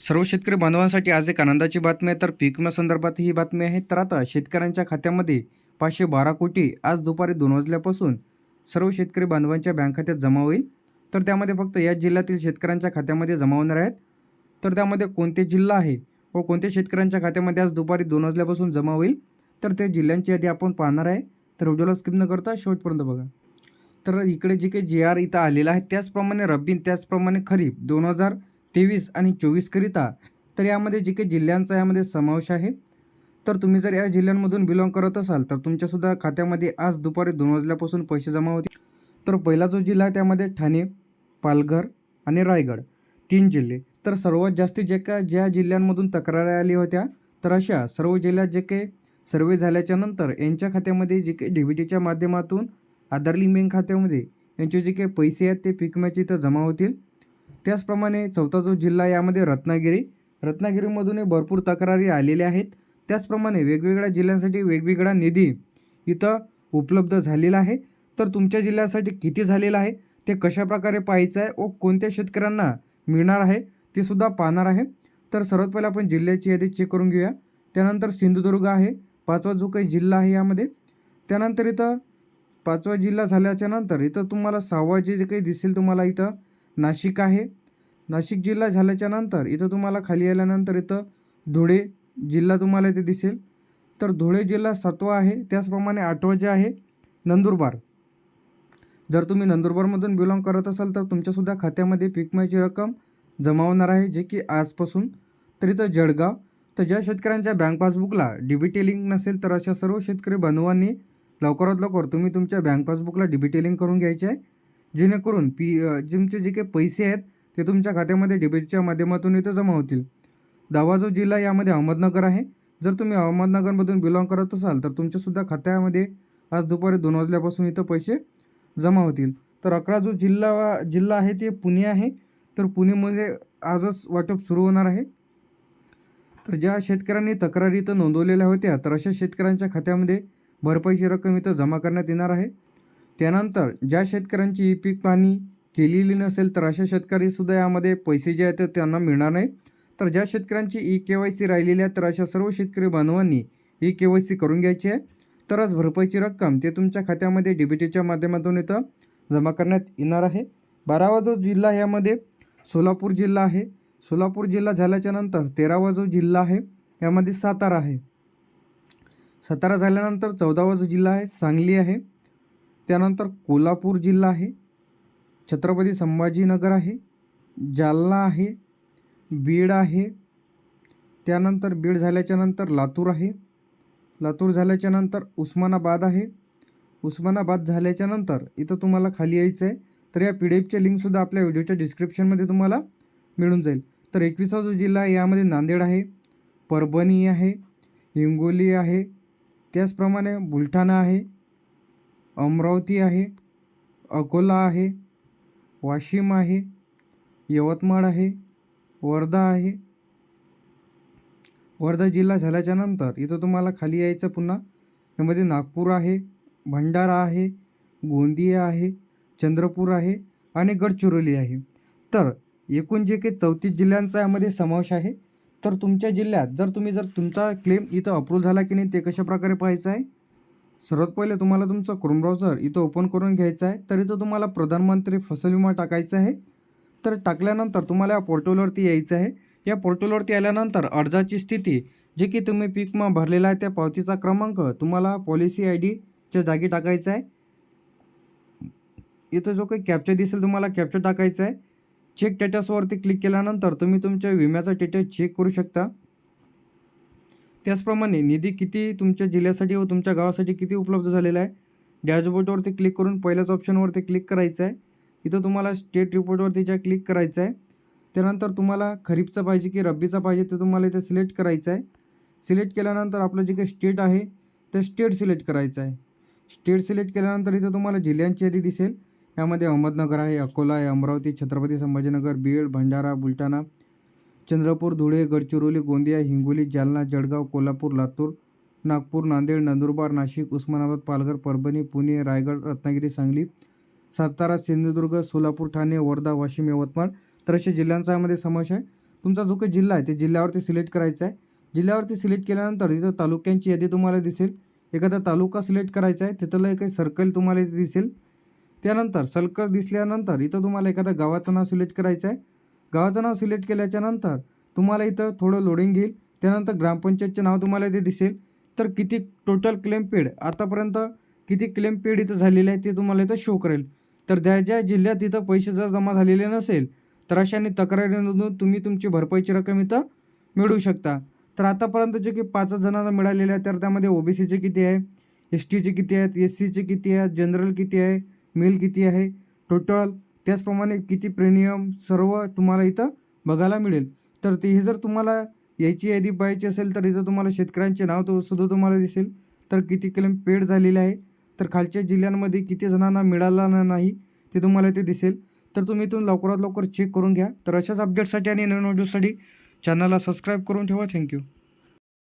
सर्व शेतकरी बांधवांसाठी आज एक आनंदाची बातमी आहे. तर पीक विम्यासंदर्भात ही बातमी आहे. तर आता शेतकऱ्यांच्या खात्यामध्ये पाचशे बारा कोटी आज दुपारी दोन वाजल्यापासून सर्व शेतकरी बांधवांच्या बँक खात्यात जमा होईल. तर त्यामध्ये फक्त या जिल्ह्यातील शेतकऱ्यांच्या खात्यामध्ये जमा होणार आहेत. तर त्यामध्ये कोणते जिल्हा आहे व कोणत्या शेतकऱ्यांच्या खात्यामध्ये आज दुपारी दोन वाजल्यापासून जमा होईल? तर त्या जिल्ह्यांची यादी आपण पाहणार आहे. तर व्हिडिओला स्किप न करता शेवटपर्यंत बघा. तर इकडे जे काही जे आर इथं आलेलं आहे त्याचप्रमाणे रब्बी त्याचप्रमाणे खरीप दोन हजार तेवीस आणि चोवीसकरिता तर यामध्ये जे काही जिल्ह्यांचा यामध्ये समावेश आहे. तर तुम्ही जर या जिल्ह्यांमधून बिलॉंग करत असाल तर तुमच्यासुद्धा खात्यामध्ये आज दुपारी दोन वाजल्यापासून पैसे जमा होतील. तर पहिला जो जिल्हा आहे त्यामध्ये ठाणे पालघर आणि रायगड तीन जिल्हे. तर सर्वात जास्ती जे का ज्या जिल्ह्यांमधून तक्रारी आली होत्या तर अशा सर्व जिल्ह्यात जे काही सर्वे झाल्याच्यानंतर यांच्या खात्यामध्ये जे काही डी बी टीच्या माध्यमातून आधार लिंक बँक खात्यामध्ये यांचे जे काही पैसे आहेत ते पीक विम्याचे इथं जमा होतील. त्याचप्रमाणे चौथा जो जिल्हा यामध्ये रत्नागिरी. रत्नागिरीमधूनही भरपूर तक्रारी आलेल्या आहेत. त्याचप्रमाणे वेगवेगळ्या जिल्ह्यांसाठी वेगवेगळा निधी इथं उपलब्ध झालेला आहे. तर तुमच्या जिल्ह्यासाठी किती झालेला आहे? ते कशाप्रकारे पाहायचं आहे? व कोणत्या शेतकऱ्यांना मिळणार आहे? ते सुद्धा पाहणार आहे. तर सर्वात पहिले आपण जिल्ह्याची यादी चेक करून घेऊया. त्यानंतर सिंधुदुर्ग आहे. पाचवा जो काही जिल्हा आहे यामध्ये. त्यानंतर इथं पाचवा जिल्हा झाल्याच्यानंतर इथं तुम्हाला सहावा जे काही दिसेल तुम्हाला इथं नाशिक आहे. नाशिक जिल्हा झाल्याच्यानंतर इथं तुम्हाला खाली आल्यानंतर इथं धुळे जिल्हा तुम्हाला इथे दिसेल. तर धुळे जिल्हा सातवा आहे त्याचप्रमाणे आठवा जे आहे नंदुरबार. जर तुम्ही नंदुरबारमधून बिलॉंग करत असाल तर तुमच्यासुद्धा खात्यामध्ये पिकमायची रक्कम जमा होणार आहे जे की आजपासून. तर इथं जळगाव तर ज्या शेतकऱ्यांच्या बँक पासबुकला डी बी टी लिंक नसेल तर अशा सर्व शेतकरी बांधवांनी लवकरात लवकर तुम्ही तुमच्या बँक पासबुकला डी बी टी लिंक करून घ्यायचे आहे. जेणेकरून पी जिमचे जे काही पैसे आहेत ते तुमच्या खात्यामध्ये डेबिटच्या माध्यमातून इथं जमा होतील. दहावा जो जिल्हा यामध्ये अहमदनगर आहे जर तुम्ही अहमदनगरमधून बिलॉंग करत असाल तर तुमच्यासुद्धा खात्यामध्ये आज दुपारी दोन वाजल्यापासून इथं पैसे जमा होतील. तर अकरा जो जिल्हा जिल्हा आहे ते पुणे आहे. तर पुणेमध्ये आजच वाटप सुरू होणार आहे. तर ज्या शेतकऱ्यांनी तक्रारी इथं नोंदवलेल्या होत्या तर अशा शेतकऱ्यांच्या खात्यामध्ये भरपाईची रक्कम इथं जमा करण्यात येणार आहे. त्यानंतर ज्या शेतकऱ्यांची ई पीक पाहणी केलेली नसेल तर अशा शेतकरीसुद्धा यामध्ये पैसे जे आहेत ते त्यांना मिळणार नाही. तर ज्या शेतकऱ्यांची ई के वाय सी राहिलेली आहे तर अशा सर्व शेतकरी बांधवांनी ई के वाय सी करून घ्यायची आहे. तरच भरपाईची रक्कम ते तुमच्या खात्यामध्ये डी बी टीच्या माध्यमातून इथं जमा करण्यात येणार आहे. बारावा जो जिल्हा यामध्ये सोलापूर जिल्हा आहे. सोलापूर जिल्हा झाल्याच्यानंतर तेरावा जो जिल्हा आहे. यामध्ये सातारा आहे. सातारा झाल्यानंतर चौदावा जो जिल्हा आहे. सांगली आहे. त्यानंतर कोल्हापूर जिल्हा आहे छत्रपती संभाजीनगर आहे जालना आहे बीड आहे त्यानंतर बीड झाल्याच्यानंतर लातूर आहे लातूर झाल्याच्यानंतर उस्मानाबाद आहे उस्मानाबाद झाल्याच्यानंतर इथं तुम्हाला खाली यायचं आहे तर या पी डी एफचे लिंकसुद्धा आपल्या व्हिडिओच्या डिस्क्रिप्शनमध्ये तुम्हाला मिळून जाईल. तर एकवीसा जो जिल्हा आहे यामध्ये नांदेड आहे परभणी आहे हिंगोली आहे त्याचप्रमाणे बुलढाणा आहे अमरावती आहे अकोला आहे वाशिम आहे यवतमाळ आहे वर्धा आहे. वर्धा जिल्हा झाल्याच्यानंतर इथं तुम्हाला खाली यायचं पुन्हा. यामध्ये नागपूर आहे भंडारा आहे गोंदिया आहे चंद्रपूर आहे आणि गडचिरोली आहे. तर एकूण जे काही चौतीस जिल्ह्यांचा यामध्ये समावेश आहे तर तुमच्या जिल्ह्यात जर तुम्ही जर तुमचा क्लेम इथं अप्रूव्ह झाला की नाही ते कशाप्रकारे पाहायचं आहे? सर्वात पहिले तुम्हाला तुमचं क्रोम ब्राउझर इथं ओपन करून घ्यायचं आहे. तर इथं तुम्हाला प्रधानमंत्री फसल विमा टाकायचा आहे. तर टाकल्यानंतर तुम्हाला या पोर्टलवरती यायचं आहे. या पोर्टलवरती आल्यानंतर अर्जाची स्थिती जे की तुम्ही पीक भरलेला आहे त्या पावतीचा क्रमांक तुम्हाला पॉलिसी आय डीच्या जागी टाकायचा आहे. इथं जो काही कॅप्चर दिसेल तुम्हाला कॅप्चर टाकायचा आहे. चेक स्टेटसवरती क्लिक केल्यानंतर तुम्ही तुमच्या विम्याचा स्टेटस चेक करू शकता. त्याचप्रमाणे निधी किती तुमच्या जिल्ह्यासाठी व तुमच्या गावासाठी किती उपलब्ध झालेला आहे? डॅशबोर्डवरती क्लिक करून पहिल्याच ऑप्शनवरती क्लिक करायचं आहे. इथं तुम्हाला स्टेट रिपोर्टवरती ज्या क्लिक करायचं आहे त्यानंतर तुम्हाला खरीपचा पाहिजे की रब्बीचा पाहिजे ते तुम्हाला इथे सिलेक्ट करायचं आहे. सिलेक्ट केल्यानंतर आपलं जे काही स्टेट आहे ते स्टेट सिलेक्ट करायचं आहे. स्टेट सिलेक्ट केल्यानंतर इथं तुम्हाला जिल्ह्यांची यादी दिसेल. यामध्ये अहमदनगर आहे अकोला आहे अमरावती छत्रपती संभाजीनगर बीड भंडारा बुलढाणा चंद्रपूर धुळे गडचिरोली गोंदिया हिंगोली जालना जळगाव कोल्हापूर लातूर नागपूर नांदेड नंदुरबार नाशिक उस्मानाबाद पालघर परभणी पुणे रायगड रत्नागिरी सांगली सातारा सिंधुदुर्ग सोलापूर ठाणे वर्धा वाशिम यवतमाळ तर अशा जिल्ह्यांचा यामध्ये समावेश आहे. तुमचा जो काही जिल्हा आहे ते जिल्ह्यावरती सिलेक्ट करायचा आहे. जिल्ह्यावरती सिलेक्ट केल्यानंतर इथं तालुक्यांची यादी तुम्हाला दिसेल. एखादा तालुका सिलेक्ट करायचा आहे तिथलं एक सर्कल तुम्हाला दिसेल. त्यानंतर सर्कल दिसल्यानंतर इथं तुम्हाला एखादा गावाचं नाव सिलेक्ट करायचं आहे. गावाचं नाव सिलेक्ट केल्याच्यानंतर तुम्हाला इथं थोडं लोडिंग घेईल. त्यानंतर ग्रामपंचायतचे नाव तुम्हाला इथे दिसेल. तर किती टोटल क्लेम पेड आतापर्यंत किती क्लेम पेड इथं झालेले आहे ते तुम्हाला इथं शो करेल. तर ज्या ज्या जिल्ह्यात इथं पैसे जर जमा झालेले नसेल तर अशाने तक्रारी नोंदवून तुम्ही तुमची भरपाईची रक्कम इथं मिळवू शकता. तर आतापर्यंत जे की पाचच जणांना मिळालेले आहे तर त्यामध्ये ओबीसीचे किती आहे एस टीचे किती आहेत एस सीचे किती आहेत जनरल किती आहे मेल किती आहे टोटल त्याचप्रमाणे किती प्रीमियम सर्व तुम्हाला इथं बघायला मिळेल. तर ते हे जर तुम्हाला याची यादी पाहायची असेल तर इथं तुम्हाला शेतकऱ्यांचे नाव तो सुद्धा तुम्हाला दिसेल. तर किती क्लेम पेड झालेले आहे. तर खालच्या जिल्ह्यांमध्ये किती जणांना मिळाला ना- नाही ते तुम्हाला इथे दिसेल. तर तुम्ही इथून लवकरात लवकर चेक करून घ्या. तर अशाच अपडेटसाठी आणि नवीन व्हिडिओसाठी चॅनलला सबस्क्राईब करून ठेवा. थँक्यू